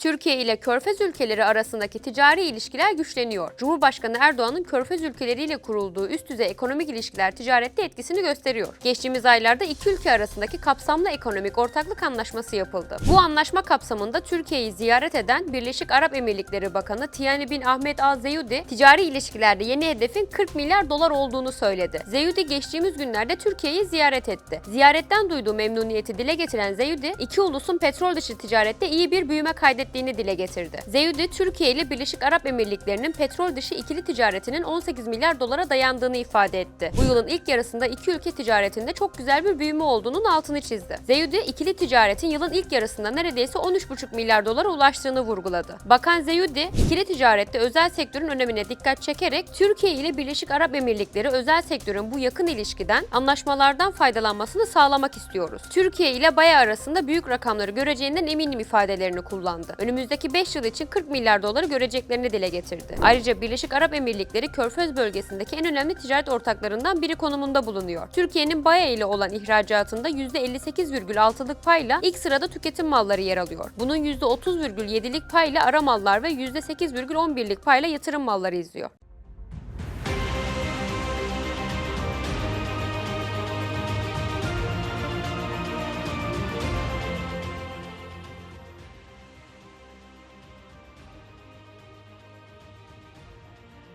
Türkiye ile Körfez ülkeleri arasındaki ticari ilişkiler güçleniyor. Cumhurbaşkanı Erdoğan'ın Körfez ülkeleriyle kurulduğu üst düzey ekonomik ilişkiler ticarette etkisini gösteriyor. Geçtiğimiz aylarda iki ülke arasındaki kapsamlı ekonomik ortaklık anlaşması yapıldı. Bu anlaşma kapsamında Türkiye'yi ziyaret eden Birleşik Arap Emirlikleri Bakanı Tiani bin Ahmet Al Zeyudi, ticari ilişkilerde yeni hedefin 40 milyar dolar olduğunu söyledi. Zeyudi geçtiğimiz günlerde Türkiye'yi ziyaret etti. Ziyaretten duyduğu memnuniyeti dile getiren Zeyudi, iki ulusun petrol dışı ticarette iyi bir büyüme kaydettiğini dile getirdi. Zeyudi, Türkiye ile Birleşik Arap Emirlikleri'nin petrol dışı ikili ticaretinin 18 milyar dolara dayandığını ifade etti. Bu yılın ilk yarısında iki ülke ticaretinde çok güzel bir büyüme olduğunun altını çizdi. Zeyudi, ikili ticaretin yılın ilk yarısında neredeyse 13,5 milyar dolara ulaştığını vurguladı. Bakan Zeyudi, ikili ticarette özel sektörün önemine dikkat çekerek Türkiye ile Birleşik Arap Emirlikleri özel sektörün bu yakın ilişkiden, anlaşmalardan faydalanmasını sağlamak istiyoruz. Türkiye ile Baya arasında büyük rakamları göreceğinden eminim ifadelerini kullandı. Önümüzdeki 5 yıl için 40 milyar doları göreceklerini dile getirdi. Ayrıca Birleşik Arap Emirlikleri Körfez bölgesindeki en önemli ticaret ortaklarından biri konumunda bulunuyor. Türkiye'nin Baya ile olan ihracatında %58,6'lık payla ilk sırada tüketim malları yer alıyor. Bunun %30,7'lik payla ara mallar ve %8,11'lik payla yatırım malları izliyor.